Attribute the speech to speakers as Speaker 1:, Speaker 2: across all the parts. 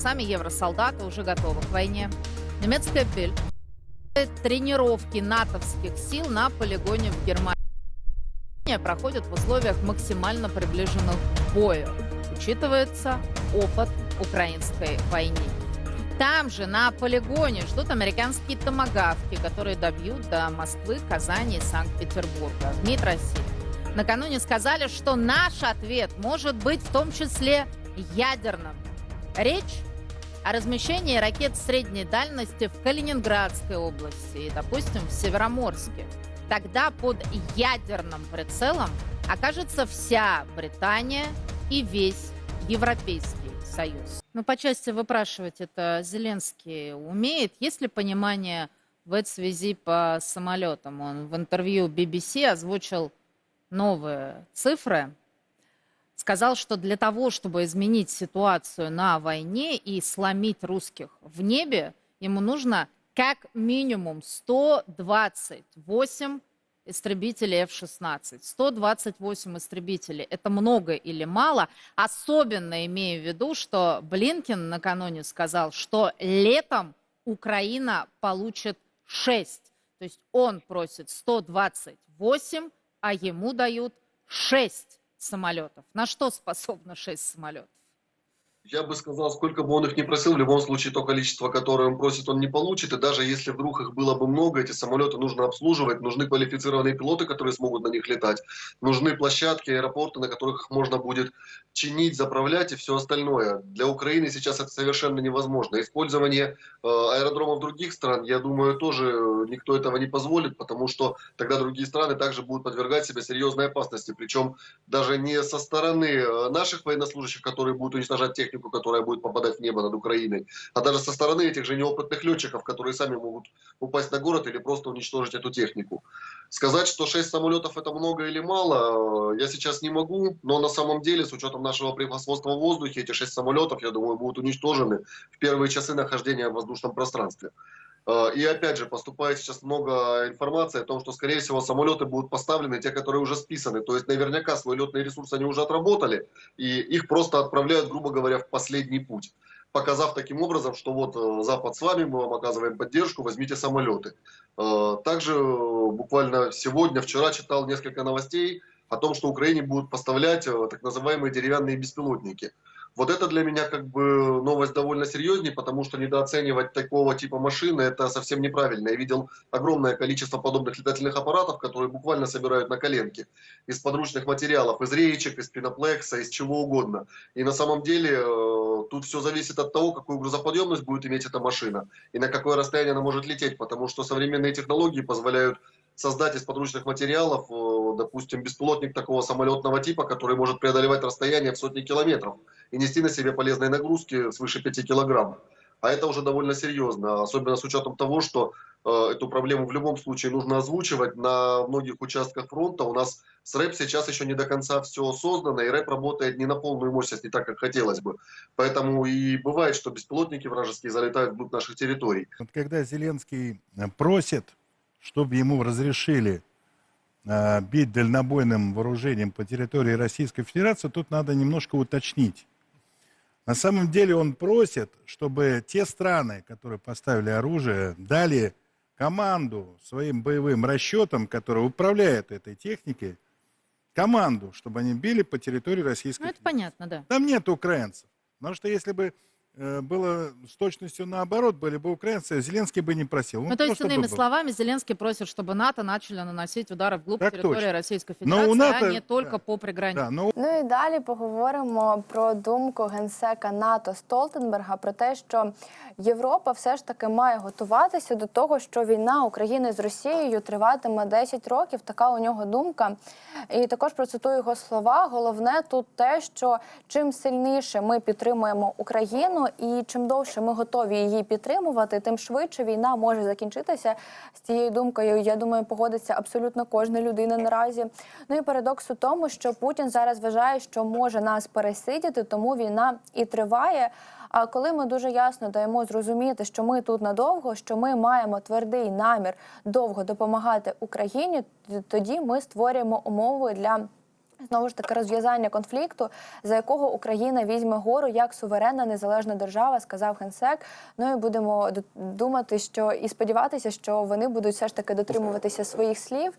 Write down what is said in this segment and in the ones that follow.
Speaker 1: Сами евросолдаты уже готовы к войне. Немецкая Бельд тренировки натовских сил на полигоне в Германии проходят в условиях максимально приближенных к бою. Учитывается опыт украинской войны. Там же, на полигоне, ждут американские томогавки, которые добьют до Москвы, Казани и Санкт-Петербурга. МИД России накануне сказали, что наш ответ может быть в том числе ядерным. Речь о размещении ракет средней дальности в Калининградской области и, допустим, в Североморске. Тогда под ядерным прицелом окажется вся Британия и весь Европейский Союз. Ну, по части выпрашивать это Зеленский умеет. Есть ли понимание в этой связи по самолетам? Он в интервью BBC озвучил новые цифры сказал, что для того, чтобы изменить ситуацию на войне и сломить русских в небе, ему нужно как минимум 128 истребителей F-16. 128 истребителей. Это много или мало? Особенно имея в виду, что Блинкин накануне сказал, что летом Украина получит 6. То есть он просит 128, а ему дают 6 самолетов. На что способно 6 самолетов?
Speaker 2: Я бы сказал, сколько бы он их ни просил, в любом случае то количество, которое он просит, он не получит. И даже если вдруг их было бы много, эти самолеты нужно обслуживать, нужны квалифицированные пилоты, которые смогут на них летать, нужны площадки, аэропорты, на которых их можно будет чинить, заправлять и все остальное. Для Украины сейчас это совершенно невозможно. Использование э, аэродромов других стран, я думаю, тоже никто этого не позволит, потому что тогда другие страны также будут подвергать себя серьезной опасности. Причем даже не со стороны э, наших военнослужащих, которые будут уничтожать технику, которая будет попадать в небо над Украиной, а даже со стороны этих же неопытных летчиков, которые сами могут упасть на город или просто уничтожить эту технику. Сказать, что 6 самолетов это много или мало, э, я сейчас не могу, но на самом деле, с учетом нашего превосходства в воздухе, эти 6 самолетов, я думаю, будут уничтожены в первые часы нахождения в воздушном пространстве. Э, И опять же, поступает сейчас много информации о том, что, скорее всего, самолеты будут поставлены, те, которые уже списаны. То есть наверняка свой летный ресурс они уже отработали, и их просто отправляют, грубо говоря, в последний путь показав таким образом, что вот э, Запад с вами, мы вам оказываем поддержку, возьмите самолеты. Э, Также буквально сегодня, вчера читал несколько новостей о том, что Украине будут поставлять так называемые деревянные беспилотники. Вот это для меня как бы новость довольно серьезнее, потому что недооценивать такого типа машины это совсем неправильно. Я видел огромное количество подобных летательных аппаратов, которые буквально собирают на коленке из подручных материалов, из речек, из пеноплекса, из чего угодно. И на самом деле э, тут все зависит от того, какую грузоподъемность будет иметь эта машина и на какое расстояние она может лететь, потому что современные технологии позволяют создать из подручных материалов, э, допустим, беспилотник такого самолетного типа, который может преодолевать расстояние в сотни километров и нести на себе полезные нагрузки свыше 5 килограмм. А это уже довольно серьезно, особенно с учетом того, что э, эту проблему в любом случае нужно озвучивать на многих участках фронта. У нас с РЭП сейчас еще не до конца все создано, и РЭП работает не на полную мощность, не так, как хотелось бы. Поэтому и бывает, что беспилотники вражеские залетают вглубь наших территорий.
Speaker 3: Вот когда Зеленский э, просит, чтобы ему разрешили э, бить дальнобойным вооружением по территории Российской Федерации, тут надо немножко уточнить. На самом деле он просит, чтобы те страны, которые поставили оружие, дали команду своим боевым расчетам, которые управляют этой техникой, команду, чтобы они били по территории Российской
Speaker 1: Ну, это
Speaker 3: Федерации.
Speaker 1: понятно, да.
Speaker 3: Там нет украинцев. Потому что если бы было с точностью наоборот, были бы украинцы, Зеленский бы не просил. Он
Speaker 1: Ну, то есть,
Speaker 3: просто
Speaker 1: иными
Speaker 3: бы был.
Speaker 1: словами, Зеленский просит, чтобы НАТО начали наносить удары вглубь
Speaker 3: Так
Speaker 1: территории
Speaker 3: точно.
Speaker 1: Российской
Speaker 3: Но
Speaker 1: Федерации,
Speaker 3: у НАТО-
Speaker 1: а не только
Speaker 3: да.
Speaker 1: по приграничью.
Speaker 3: Да, но
Speaker 4: Ну і далі поговоримо про думку генсека НАТО Столтенберга про те, що Європа все ж таки має готуватися до того, що війна України з Росією триватиме 10 років. Така у нього думка. І також процитую його слова. Головне тут те, що чим сильніше ми підтримуємо Україну, і чим довше ми готові її підтримувати, тим швидше війна може закінчитися. З цією думкою, я думаю, погодиться абсолютно кожна людина наразі. Ну і парадокс у тому, що Путін зараз вважає, що може нас пересидіти, тому війна і триває. А коли ми дуже ясно даємо зрозуміти, що ми тут надовго, що ми маємо твердий намір довго допомагати Україні, тоді ми створюємо умови для Знову ж таки, розв'язання конфлікту, за якого Україна візьме гору як суверенна незалежна держава, сказав генсек. Ну і будемо думати, що і сподіватися, що вони будуть все ж таки дотримуватися своїх слів.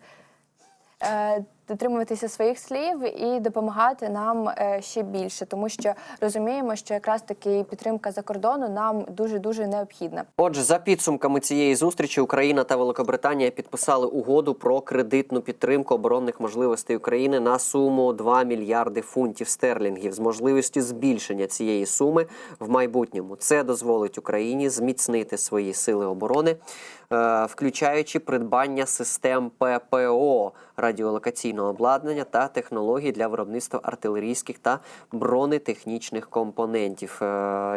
Speaker 4: Е, Дотримуватися своїх слів і допомагати нам е, ще більше, тому що розуміємо, що якраз таки підтримка за кордону нам дуже дуже необхідна.
Speaker 5: Отже, за підсумками цієї зустрічі Україна та Великобританія підписали угоду про кредитну підтримку оборонних можливостей України на суму 2 мільярди фунтів стерлінгів з можливістю збільшення цієї суми в майбутньому. Це дозволить Україні зміцнити свої сили оборони, е, включаючи придбання систем ППО радіолокаційного обладнання та технологій для виробництва артилерійських та бронетехнічних компонентів. Е,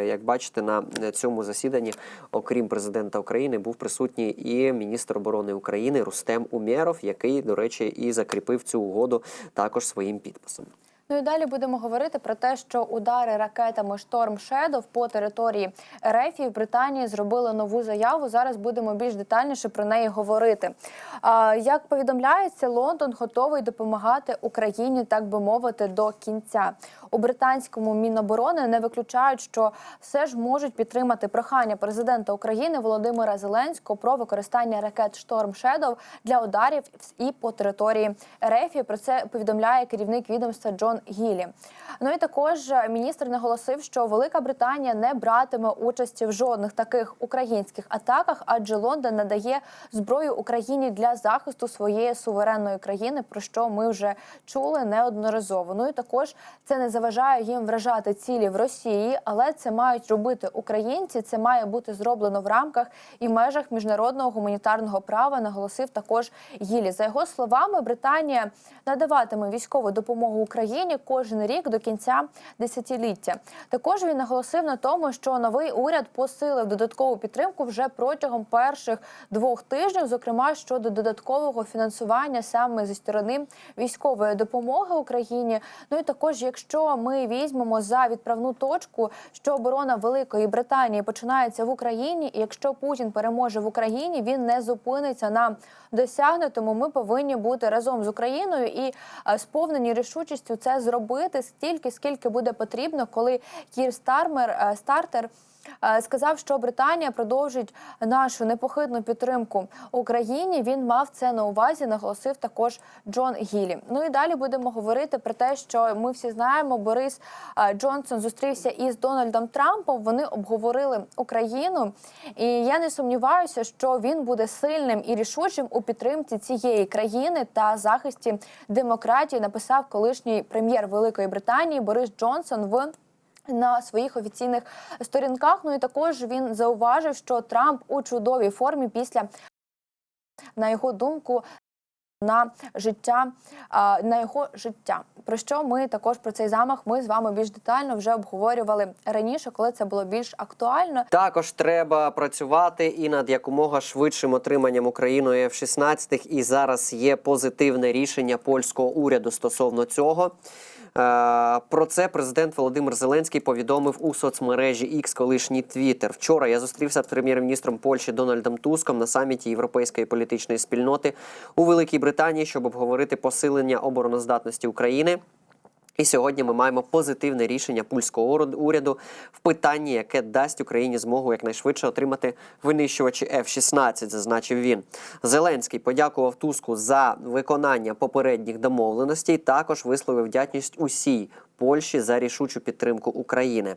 Speaker 5: Як бачите, на цьому засіданні, окрім президента України, був присутній і міністр оборони України Рустем Умєров, який, до речі, і закріпив цю угоду також своїм підписом.
Speaker 4: Ну і далі будемо говорити про те, що удари ракетами Шторм Шедов по території РФ і в Британії зробили нову заяву. Зараз будемо більш детальніше про неї говорити. Як повідомляється, Лондон готовий допомагати Україні, так би мовити, до кінця. У британському міноборони не виключають, що все ж можуть підтримати прохання президента України Володимира Зеленського про використання ракет Шторм Шедов для ударів і по території РФ. Про це повідомляє керівник відомства Джон Гілі. Ну і також е, міністр наголосив, що Велика Британія не братиме участі в жодних таких українських атаках, адже Лондон надає зброю Україні для захисту своєї суверенної країни, про що ми вже чули неодноразово. Ну і також це не заважає їм вражати цілі в Росії, але це мають робити українці. Це має бути зроблено в рамках і межах міжнародного гуманітарного права. Наголосив також Гілі. За його словами, Британія надаватиме військову допомогу Україні кожен рік до кінця десятиліття. Також він наголосив на тому, що новий уряд посилив додаткову підтримку вже протягом перших двох тижнів, зокрема щодо додаткового фінансування саме зі сторони військової допомоги Україні. Ну і також, якщо ми візьмемо за відправну точку, що оборона Великої Британії починається в Україні, і якщо Путін переможе в Україні, він не зупиниться на досягнутому. Ми повинні бути разом з Україною і е, сповнені рішучістю це зробити стільки, скільки буде потрібно, коли Кір Стармер е, стартер. Е, Сказав, що Британія продовжить нашу непохитну підтримку Україні. Він мав це на увазі, наголосив також Джон Гілі. Ну і далі будемо говорити про те, що ми всі знаємо, Борис е, Джонсон зустрівся із Дональдом Трампом. Вони обговорили Україну, і я не сумніваюся, що він буде сильним і рішучим у підтримці цієї країни та захисті демократії. Написав колишній прем'єр Великої Британії Борис Джонсон в. На своїх офіційних сторінках, ну і також він зауважив, що Трамп у чудовій формі після, на його думку, на життя на його життя. Про що ми також про цей замах ми з вами більш детально вже обговорювали раніше, коли це було більш актуально.
Speaker 5: Також треба працювати і над якомога швидшим отриманням Україною F-16, І зараз є позитивне рішення польського уряду стосовно цього. Е, Про це президент Володимир Зеленський повідомив у соцмережі X, колишній Твіттер. Вчора я зустрівся з прем'єр-міністром Польщі Дональдом Туском на саміті Європейської політичної спільноти у Великій Британії, щоб обговорити посилення обороноздатності України. І сьогодні ми маємо позитивне рішення польського уряд- уряду в питанні, яке дасть Україні змогу якнайшвидше отримати винищувачі F-16, зазначив він. Зеленський подякував Туску за виконання попередніх домовленостей. Також висловив вдячність усій Польщі за рішучу підтримку України.